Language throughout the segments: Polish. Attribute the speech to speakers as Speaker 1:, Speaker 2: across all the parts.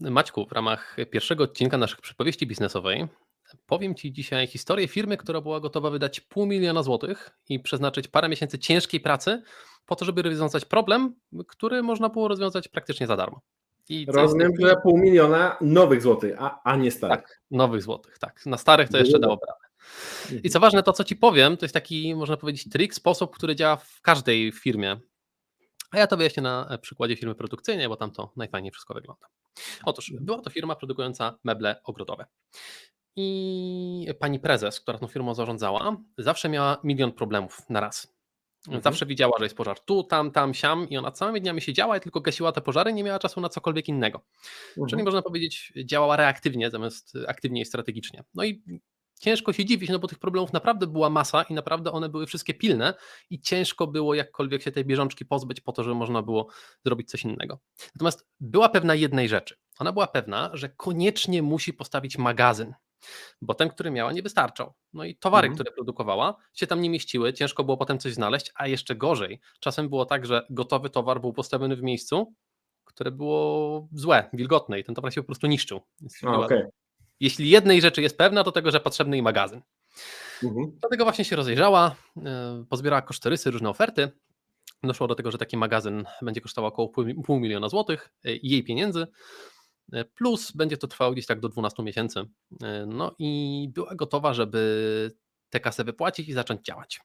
Speaker 1: Maćku, w ramach pierwszego odcinka naszych przypowieści biznesowej powiem Ci dzisiaj historię firmy, która była gotowa wydać pół miliona złotych i przeznaczyć parę miesięcy ciężkiej pracy po to, żeby rozwiązać problem, który można było rozwiązać praktycznie za darmo.
Speaker 2: I Rozumiem, że pół miliona nowych złotych, a, a nie starych.
Speaker 1: Tak, nowych złotych, tak. Na starych to jeszcze dało radę. I co ważne, to co Ci powiem, to jest taki, można powiedzieć, trik, sposób, który działa w każdej firmie. A ja to wyjaśnię na przykładzie firmy produkcyjnej, bo tam to najfajniej wszystko wygląda. Otóż była to firma produkująca meble ogrodowe. I pani prezes, która tą firmą zarządzała, zawsze miała milion problemów na raz. Mhm. Zawsze widziała, że jest pożar tu, tam, tam, siam i ona całymi dniami siedziała i tylko gasiła te pożary, nie miała czasu na cokolwiek innego. Mhm. Czyli można powiedzieć, działała reaktywnie zamiast aktywnie i strategicznie. No i ciężko się dziwić, no bo tych problemów naprawdę była masa i naprawdę one były wszystkie pilne i ciężko było jakkolwiek się tej bieżączki pozbyć po to, żeby można było zrobić coś innego. Natomiast była pewna jednej rzeczy. Ona była pewna, że koniecznie musi postawić magazyn, bo ten, który miała, nie wystarczał. No i towary, mhm. które produkowała, się tam nie mieściły, ciężko było potem coś znaleźć, a jeszcze gorzej. Czasem było tak, że gotowy towar był postawiony w miejscu, które było złe, wilgotne i ten towar się po prostu niszczył.
Speaker 2: Okej. Okay.
Speaker 1: Jeśli jednej rzeczy jest pewna, to tego, że potrzebny jej magazyn. Mhm. Dlatego właśnie się rozejrzała, e, pozbierała kosztorysy, różne oferty. Doszło do tego, że taki magazyn będzie kosztował około pół miliona złotych e, jej pieniędzy. E, plus będzie to trwało gdzieś tak do 12 miesięcy. No i była gotowa, żeby tę kasę wypłacić i zacząć działać.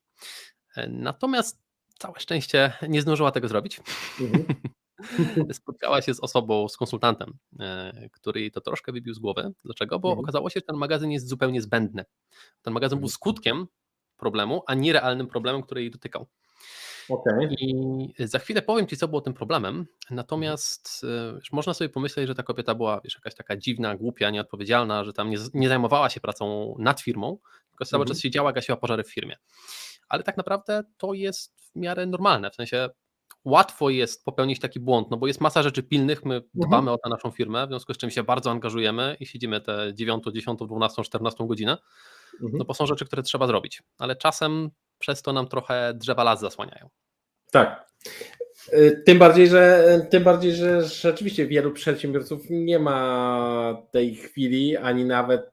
Speaker 1: Natomiast całe szczęście nie zdążyła tego zrobić. Mhm. spotkała się z osobą, z konsultantem, e, który jej to troszkę wybił z głowy. Dlaczego? Bo mhm. okazało się, że ten magazyn jest zupełnie zbędny. Ten magazyn był mhm. skutkiem problemu, a nie realnym problemem, który jej dotykał. Okay. I za chwilę powiem Ci, co było tym problemem. Natomiast mhm. można sobie pomyśleć, że ta kobieta była wiesz, jakaś taka dziwna, głupia, nieodpowiedzialna, że tam nie, nie zajmowała się pracą nad firmą, tylko cały mhm. czas siedziała, gasiła pożary w firmie. Ale tak naprawdę to jest w miarę normalne. W sensie łatwo jest popełnić taki błąd, no bo jest masa rzeczy pilnych, my dbamy mhm. o tę naszą firmę, w związku z czym się bardzo angażujemy i siedzimy te 9, 10, 12, 14 godzinę, mhm. no bo są rzeczy, które trzeba zrobić, ale czasem przez to nam trochę drzewa las zasłaniają.
Speaker 2: Tak. Y, tym bardziej, że tym bardziej, że rzeczywiście wielu przedsiębiorców nie ma tej chwili, ani nawet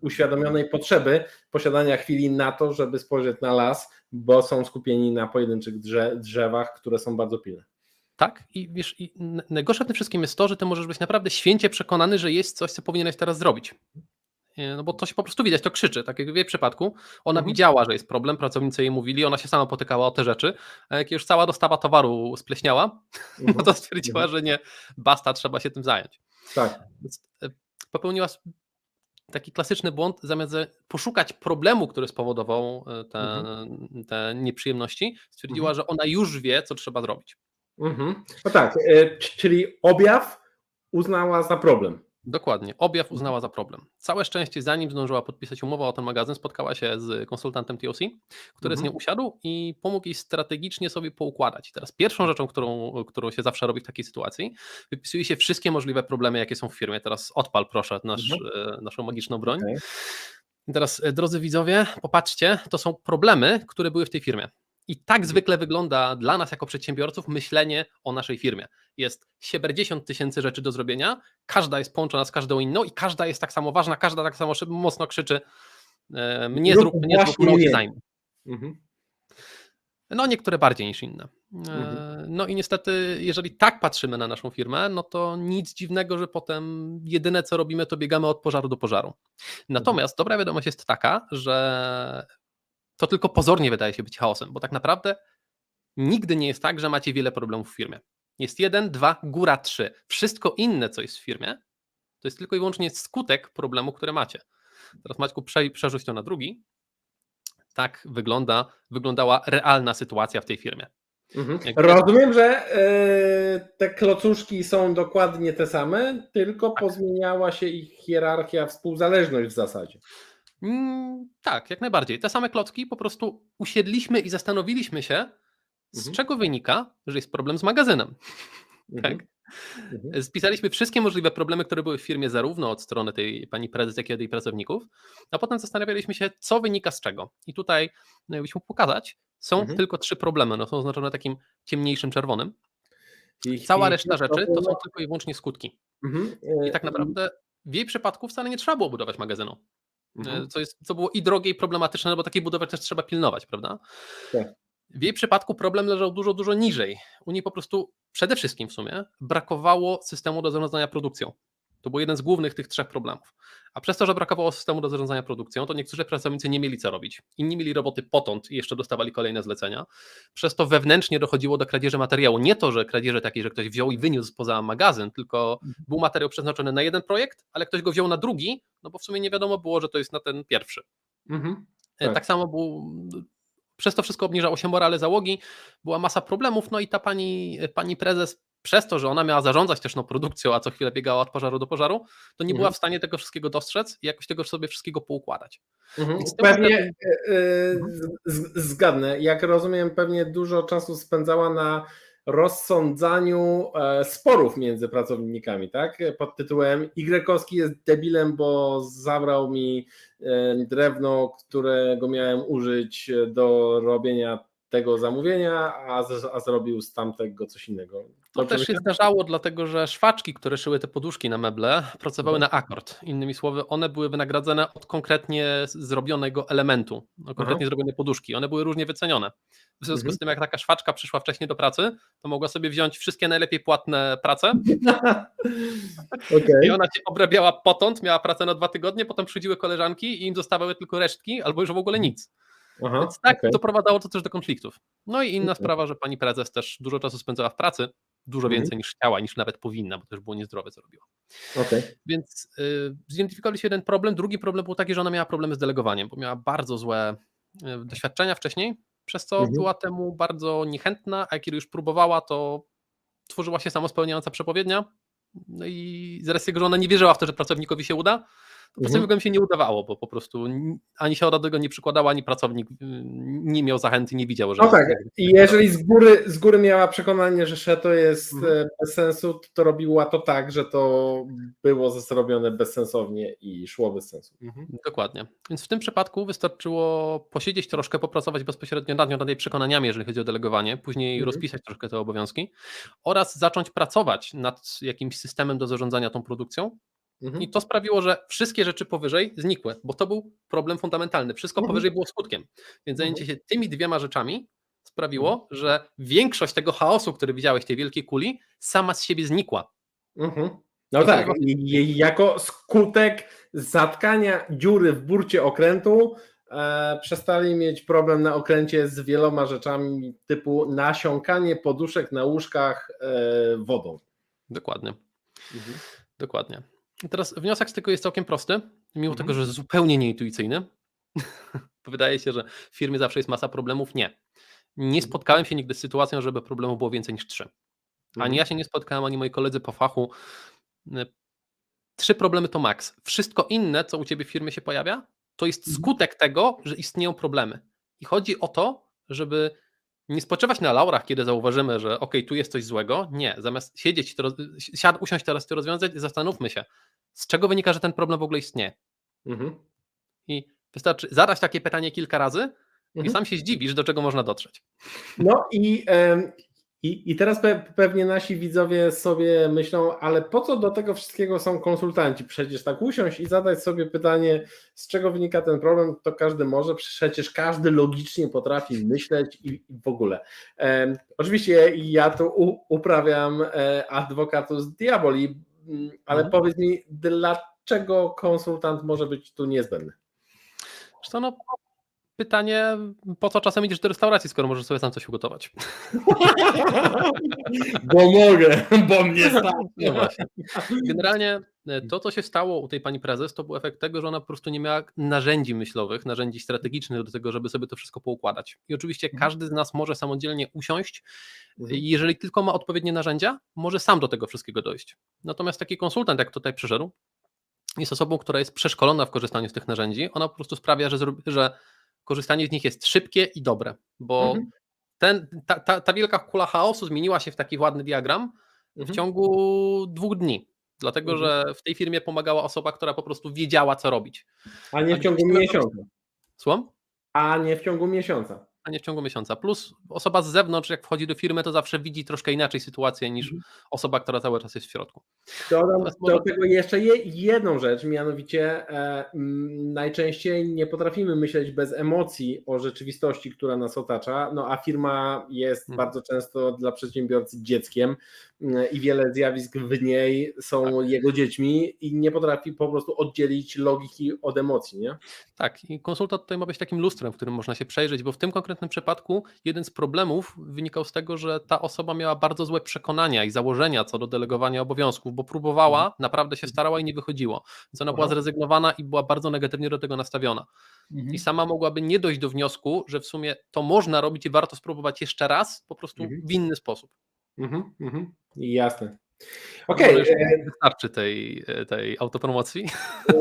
Speaker 2: uświadomionej potrzeby posiadania chwili na to, żeby spojrzeć na las, bo są skupieni na pojedynczych drze drzewach, które są bardzo pilne.
Speaker 1: Tak, i wiesz, i najgorsze w tym wszystkim jest to, że ty możesz być naprawdę święcie przekonany, że jest coś, co powinieneś teraz zrobić. No bo to się po prostu widać, to krzyczy. Tak jak w jej przypadku, ona mhm. widziała, że jest problem, pracownicy jej mówili, ona się sama potykała o te rzeczy. A jak już cała dostawa towaru spleśniała, mhm. no to stwierdziła, mhm. że nie, basta, trzeba się tym zająć.
Speaker 2: Tak.
Speaker 1: E, popełniła taki klasyczny błąd, zamiast poszukać problemu, który spowodował e, te, mhm. te nieprzyjemności, stwierdziła, mhm. że ona już wie, co trzeba zrobić.
Speaker 2: Mhm. No tak, e, czyli objaw uznała za problem.
Speaker 1: Dokładnie. Objaw uznała za problem. Całe szczęście, zanim zdążyła podpisać umowę o ten magazyn, spotkała się z konsultantem TOC, który mhm. z nią usiadł i pomógł jej strategicznie sobie poukładać. I teraz pierwszą rzeczą, którą, którą się zawsze robi w takiej sytuacji, wypisuje się wszystkie możliwe problemy, jakie są w firmie. Teraz odpal proszę nasz, mhm. E, naszą magiczną broń. Okay. Teraz, e, drodzy widzowie, popatrzcie, to są problemy, które były w tej firmie. I tak zwykle wygląda dla nas jako przedsiębiorców myślenie o naszej firmie. Jest 70 tysięcy rzeczy do zrobienia, każda jest połączona z każdą inną i każda jest tak samo ważna, każda tak samo mocno krzyczy e, mnie zrób, mnie zrób, mną się zajmę. Mhm. No niektóre bardziej niż inne. E, mhm. No i niestety, jeżeli tak patrzymy na naszą firmę, no to nic dziwnego, że potem jedyne co robimy, to biegamy od pożaru do pożaru. Natomiast dobra wiadomość jest taka, że to tylko pozornie wydaje się być chaosem, bo tak naprawdę nigdy nie jest tak, że macie wiele problemów w firmie. Jest jeden, dwa, góra trzy. Wszystko inne, co jest w firmie, to jest tylko i wyłącznie skutek problemu, które macie. Teraz Maćku, prze, przerzuć to na drugi. Tak wygląda, wyglądała realna sytuacja w tej firmie.
Speaker 2: Mhm. Rozumiem, że yy, te klocuszki są dokładnie te same, tylko tak. pozmieniała się ich hierarchia, współzależność w zasadzie.
Speaker 1: Mm, tak, jak najbardziej. Te same klocki po prostu usiedliśmy i zastanowiliśmy się, z mhm. czego wynika, że jest problem z magazynem. Mhm. Tak? Mhm. Spisaliśmy wszystkie możliwe problemy, które były w firmie, zarówno od strony tej pani prezes, jak i od jej pracowników, a potem zastanawialiśmy się, co wynika z czego. I tutaj, no jakbyśmy pokazać, są mhm. tylko trzy problemy. No, są oznaczone takim ciemniejszym czerwonym. I, Cała i reszta rzeczy to są tylko i wyłącznie skutki.
Speaker 2: Mhm.
Speaker 1: I tak naprawdę w jej przypadku wcale nie trzeba było budować magazynu.
Speaker 2: Mhm.
Speaker 1: E, Co, jest, co było i drogie, i problematyczne, no bo takiej budowy też trzeba pilnować, prawda?
Speaker 2: Tak.
Speaker 1: W jej przypadku problem leżał dużo, dużo niżej. U niej po prostu przede wszystkim w sumie brakowało systemu do zarządzania produkcją. To był jeden z głównych tych trzech problemów. A przez to, że brakowało systemu do zarządzania produkcją, to niektórzy pracownicy nie mieli co robić. Inni mieli roboty potąd i jeszcze dostawali kolejne zlecenia. Przez to wewnętrznie dochodziło do kradzieży materiału. Nie to, że kradzieży takiej, że ktoś wziął i wyniósł poza magazyn, tylko był materiał przeznaczony na jeden projekt, ale ktoś go wziął na drugi, no bo w sumie nie wiadomo było, że to jest na ten pierwszy.
Speaker 2: Mhm.
Speaker 1: E,
Speaker 2: Tak.
Speaker 1: Tak, samo był. Przez to wszystko obniżało się morale załogi, była masa problemów, no i ta pani, pani prezes, przez to, że ona miała zarządzać też no, produkcją, a co chwilę biegała od pożaru do pożaru, to nie była
Speaker 2: Mhm.
Speaker 1: w stanie tego wszystkiego dostrzec i jakoś tego sobie wszystkiego poukładać.
Speaker 2: Mhm. Pewnie z- zgadnę. Jak rozumiem, pewnie dużo czasu spędzała na rozsądzaniu e, sporów między pracownikami, tak? Pod tytułem Y jest debilem, bo zabrał mi e, drewno, którego miałem użyć do robienia tego zamówienia, a, z, a zrobił z tamtego coś innego.
Speaker 1: To
Speaker 2: Dobrze
Speaker 1: też się zdarzało, dlatego że szwaczki, które szyły te poduszki na meble, pracowały
Speaker 2: Mhm.
Speaker 1: na akord. Innymi słowy, one były wynagradzane od konkretnie zrobionego elementu, no, konkretnie zrobione poduszki. One były różnie wycenione. W związku
Speaker 2: Mhm.
Speaker 1: z tym, jak taka szwaczka przyszła wcześniej do pracy, to mogła sobie wziąć wszystkie najlepiej płatne prace
Speaker 2: Okej.
Speaker 1: i ona się obrabiała potąd, miała pracę na dwa tygodnie, potem przychodziły koleżanki i im dostawały tylko resztki albo już w ogóle nic.
Speaker 2: Aha,
Speaker 1: Więc tak
Speaker 2: okej.
Speaker 1: doprowadzało to też do konfliktów. No i inna
Speaker 2: Mhm.
Speaker 1: sprawa, że pani prezes też dużo czasu spędzała w pracy, dużo
Speaker 2: Mhm.
Speaker 1: więcej niż chciała, niż nawet powinna, bo też było niezdrowe, co robiła.
Speaker 2: Okej.
Speaker 1: Więc y, zidentyfikowaliśmy jeden problem. Drugi problem był taki, że ona miała problemy z delegowaniem, bo miała bardzo złe y, doświadczenia wcześniej, przez co
Speaker 2: Mhm.
Speaker 1: była temu bardzo niechętna, a kiedy już próbowała, to tworzyła się samospełniająca przepowiednia. No i z racji tego, że ona nie wierzyła w to, że pracownikowi się uda, to
Speaker 2: Mhm.
Speaker 1: pracownikowi się nie udawało, bo po prostu ani się do tego nie przykładała, ani pracownik y, nie miał zachęty, nie widział, że.
Speaker 2: No tak, i jeżeli z góry, z góry miała przekonanie, że sze to jest
Speaker 1: Mhm.
Speaker 2: e, bez sensu, to robiła to tak, że to było zrobione bezsensownie i szło bez sensu. Mhm.
Speaker 1: Dokładnie. Więc w tym przypadku wystarczyło posiedzieć troszkę, popracować bezpośrednio nad nią, nad jej przekonaniami, jeżeli chodzi o delegowanie, później
Speaker 2: Mhm.
Speaker 1: rozpisać troszkę te obowiązki oraz zacząć pracować nad jakimś systemem do zarządzania tą produkcją.
Speaker 2: Mhm.
Speaker 1: I to sprawiło, że wszystkie rzeczy powyżej znikły, bo to był problem fundamentalny. Wszystko
Speaker 2: Mhm.
Speaker 1: powyżej było skutkiem. Więc zajęcie się tymi dwiema rzeczami sprawiło,
Speaker 2: Mhm.
Speaker 1: że większość tego chaosu, który widziałeś, tej wielkiej kuli, sama z siebie znikła.
Speaker 2: Mhm. No
Speaker 1: to
Speaker 2: tak, i jako skutek zatkania dziury w burcie okrętu e, przestali mieć problem na okręcie z wieloma rzeczami typu nasiąkanie poduszek na łóżkach e, wodą.
Speaker 1: Dokładnie.
Speaker 2: Mhm.
Speaker 1: Dokładnie. I teraz wniosek z tego jest całkiem prosty, mimo
Speaker 2: Mhm.
Speaker 1: tego, że zupełnie nieintuicyjny. Wydaje się, że w firmie zawsze jest masa problemów. Nie. Nie spotkałem się nigdy z sytuacją, żeby problemów było więcej niż trzy. Ani
Speaker 2: Mhm.
Speaker 1: ja się nie spotkałem, ani moi koledzy po fachu. Y, Trzy problemy to maks. Wszystko inne, co u ciebie w firmie się pojawia, to jest
Speaker 2: Mhm.
Speaker 1: skutek tego, że istnieją problemy. I chodzi o to, żeby nie spoczywać na laurach, kiedy zauważymy, że ok, tu jest coś złego. Nie, zamiast siedzieć, to roz... siad, usiąść teraz to rozwiązać, zastanówmy się, z czego wynika, że ten problem w ogóle istnieje.
Speaker 2: Mhm.
Speaker 1: I wystarczy zadać takie pytanie kilka razy i
Speaker 2: Mhm.
Speaker 1: sam się zdziwisz, do czego można dotrzeć.
Speaker 2: No i, i, i teraz pe, pewnie nasi widzowie sobie myślą, ale po co do tego wszystkiego są konsultanci? Przecież tak usiąść i zadać sobie pytanie, z czego wynika ten problem, to każdy może, przecież każdy logicznie potrafi myśleć i, i w ogóle. Em, oczywiście ja tu u, uprawiam e, advocatus diaboli, mm, ale
Speaker 1: Mhm.
Speaker 2: powiedz mi, dlaczego konsultant może być tu niezbędny?
Speaker 1: Zresztą no, pytanie, po co czasem idziesz do restauracji, skoro możesz sobie sam coś ugotować.
Speaker 2: Bo mogę, bo mnie
Speaker 1: No
Speaker 2: stać.
Speaker 1: właśnie. Generalnie e, to, co się stało u tej pani prezes, to był efekt tego, że ona po prostu nie miała narzędzi myślowych, narzędzi strategicznych do tego, żeby sobie to wszystko poukładać. I oczywiście
Speaker 2: Mhm.
Speaker 1: każdy z nas może samodzielnie usiąść,
Speaker 2: Mhm.
Speaker 1: i jeżeli tylko ma odpowiednie narzędzia, może sam do tego wszystkiego dojść. Natomiast taki konsultant, jak tutaj przyszedł, jest osobą, która jest przeszkolona w korzystaniu z tych narzędzi. Ona po prostu sprawia, że, że korzystanie z nich jest szybkie i dobre, bo
Speaker 2: Mhm.
Speaker 1: ten, ta, ta, ta wielka kula chaosu zmieniła się w taki ładny diagram w
Speaker 2: Mhm.
Speaker 1: ciągu dwóch dni. Dlatego,
Speaker 2: Mhm.
Speaker 1: że w tej firmie pomagała osoba, która po prostu wiedziała, co robić.
Speaker 2: A nie w ciągu miesiąca.
Speaker 1: Słucham?
Speaker 2: A nie w ciągu miesiąca.
Speaker 1: Spotkanie w ciągu miesiąca. Plus osoba z zewnątrz, jak wchodzi do firmy, to zawsze widzi troszkę inaczej sytuację niż
Speaker 2: Mhm.
Speaker 1: osoba, która cały czas jest w środku.
Speaker 2: Dodam
Speaker 1: może-
Speaker 2: do tego jeszcze je, jedną rzecz, mianowicie e, najczęściej nie potrafimy myśleć bez emocji o rzeczywistości, która nas otacza, no a firma jest
Speaker 1: Mhm.
Speaker 2: bardzo często dla przedsiębiorcy dzieckiem mm, i wiele zjawisk w niej są jego dziećmi i nie potrafi po prostu oddzielić logiki od emocji, nie?
Speaker 1: Tak, i konsultant tutaj ma być takim lustrem, w którym można się przejrzeć, bo w tym konkretnym przypadku jeden z problemów wynikał z tego, że ta osoba miała bardzo złe przekonania i założenia co do delegowania obowiązków, bo próbowała, naprawdę się starała i nie wychodziło. Więc ona była zrezygnowana i była bardzo negatywnie do tego nastawiona.
Speaker 2: Mhm.
Speaker 1: I sama mogłaby nie dojść do wniosku, że w sumie to można robić i warto spróbować jeszcze raz, po prostu
Speaker 2: Mhm.
Speaker 1: w inny sposób.
Speaker 2: Mhm, mhm. Jasne. Okej,
Speaker 1: już
Speaker 2: e,
Speaker 1: wystarczy tej, tej autopromocji.
Speaker 2: E,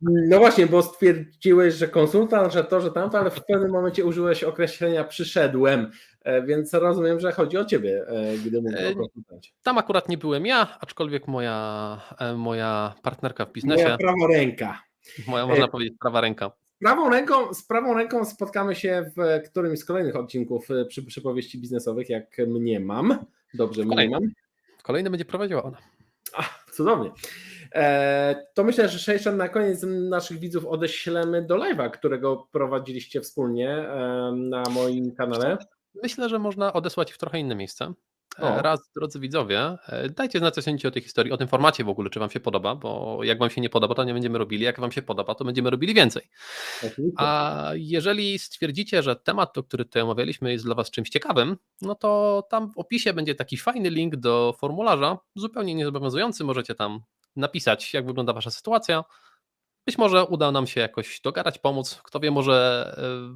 Speaker 2: No właśnie, bo stwierdziłeś, że konsultant, że to, że tamto, ale w pewnym momencie użyłeś określenia przyszedłem, e, więc rozumiem, że chodzi o ciebie, e, gdy mówię
Speaker 1: E,
Speaker 2: o konsultancie.
Speaker 1: Tam akurat nie byłem ja, aczkolwiek moja, e, moja partnerka w biznesie,
Speaker 2: Moja prawa ręka.
Speaker 1: moja można powiedzieć prawa ręka.
Speaker 2: Z prawą ręką, z prawą ręką spotkamy się w którymś z kolejnych odcinków e, przy przypowieści biznesowych, jak mnie mam. Dobrze, mnie mam.
Speaker 1: Kolejny będzie prowadziła ona.
Speaker 2: Ach, cudownie. E, to myślę, że Szejszan na koniec naszych widzów odeślemy do live'a, którego prowadziliście wspólnie na moim kanale.
Speaker 1: Myślę, że można odesłać w trochę inne miejsce. E,
Speaker 2: O.
Speaker 1: Raz, drodzy widzowie, e, dajcie znać, co sądzicie o tej historii, o tym formacie w ogóle, czy Wam się podoba, bo jak Wam się nie podoba, to nie będziemy robili, jak Wam się podoba, to będziemy robili więcej.
Speaker 2: Oczywiście.
Speaker 1: A jeżeli stwierdzicie, że temat, o który tutaj omawialiśmy, jest dla Was czymś ciekawym, no to tam w opisie będzie taki fajny link do formularza, zupełnie niezobowiązujący. Możecie tam napisać, jak wygląda Wasza sytuacja. Być może uda nam się jakoś dogadać, pomóc. Kto wie, może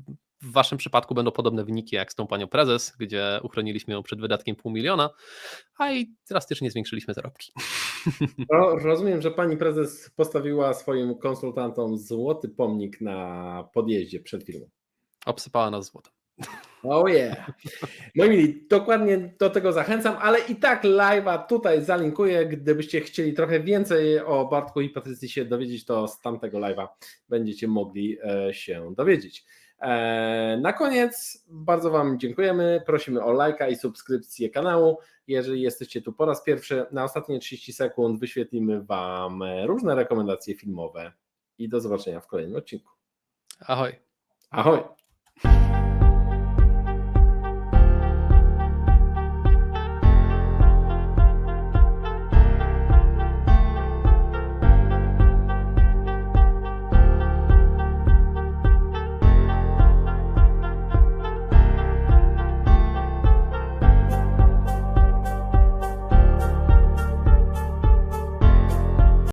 Speaker 1: e, w Waszym przypadku będą podobne wyniki jak z tą panią prezes, gdzie uchroniliśmy ją przed wydatkiem pół miliona, a i drastycznie zwiększyliśmy zarobki.
Speaker 2: Ro- Rozumiem, że pani prezes postawiła swoim konsultantom złoty pomnik na podjeździe przed firmą.
Speaker 1: Obsypała nas złotem.
Speaker 2: Oh yeah. Moi mili, dokładnie do tego zachęcam, ale i tak live'a tutaj zalinkuję. Gdybyście chcieli trochę więcej o Bartku i Patrycji się dowiedzieć, to z tamtego live'a będziecie mogli e, się dowiedzieć. E, Na koniec bardzo Wam dziękujemy. Prosimy o lajka i subskrypcję kanału. Jeżeli jesteście tu po raz pierwszy, na ostatnie 30 sekund wyświetlimy Wam różne rekomendacje filmowe. I do zobaczenia w kolejnym odcinku.
Speaker 1: Ahoj.
Speaker 2: Ahoj!